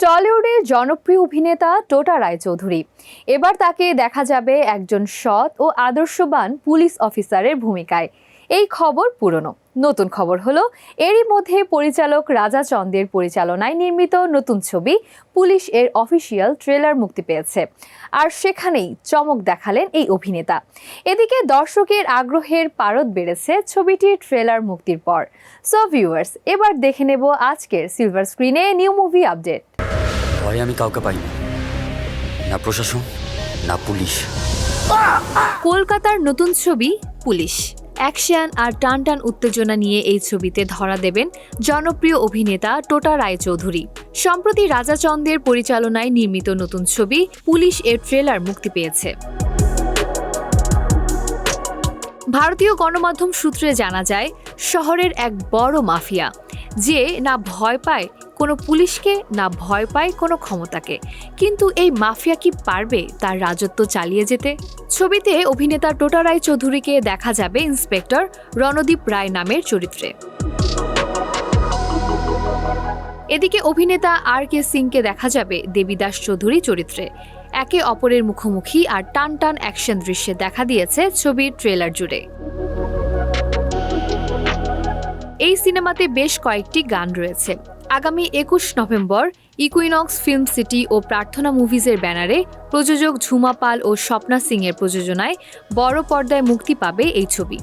টলিউডের জনপ্রিয় অভিনেতা টোটা রায়চৌধুরী। এবার তাকে দেখা যাবে একজন সৎ ও আদর্শবান পুলিশ অফিসারের ভূমিকায়। এই খবর পুরনো। নতুন খবর হলো, এরই মধ্যে পরিচালক রাজা চন্দের পরিচালনায় নির্মিত নতুন ছবি পুলিশ এর অফিসিয়াল ট্রেলার মুক্তি পেয়েছে। আর সেখানেই চমক দেখালেন এই অভিনেতা। এদিকে দর্শকের আগ্রহের পারদ বেড়েছে ছবিটির ট্রেলার মুক্তির পর। সো ভিউয়ার্স এবার দেখে নেব আজকের সিলভার স্ক্রিনে নিউ মুভি আপডেট। ভয় আমি কাউকে পাই না না প্রশাসন, না পুলিশ। কলকাতার নতুন ছবি, পুলিশ। অ্যাকশন আর টান টান উত্তেজনা নিয়ে এই ছবিতে ধরা দেবেন জনপ্রিয় অভিনেতা টোটা রায়চৌধুরী। সম্প্রতি রাজা চন্দের পরিচালনায় নির্মিত নতুন ছবি, পুলিশ এর ট্রেলার মুক্তি পেয়েছে। ভারতীয় গণমাধ্যম সূত্রে জানা যায়, শহরের এক বড় মাফিয়া, যে না ভয় পায় কোনো পুলিশকে, না ভয় পায় কোনো ক্ষমতাকে। কিন্তু এই মাফিয়া কি পারবে তার রাজত্ব চালিয়ে যেতে? ছবিতে অভিনেতা টোটা রায় চৌধুরীকে দেখা যাবে ইন্সপেক্টর রণদীপ রায় নামের চরিত্রে। এদিকে অভিনেতা আর কে সিংকে দেখা যাবে দেবীদাস চৌধুরী চরিত্রে। একে অপরের মুখোমুখি আর টান টান অ্যাকশন দৃশ্যে দেখা দিয়েছে ছবির ট্রেলার জুড়ে। এই সিনেমাতে বেশ কয়েকটি গান রয়েছে। আগামী একুশ নভেম্বর ইকুইনক্স ফিল্ম সিটি ও প্রার্থনা মুভিজের ব্যানারে প্রযোজক ঝুমা পাল ও স্বপ্না সিং এর প্রযোজনায় বড় পর্দায় মুক্তি পাবে এই ছবি।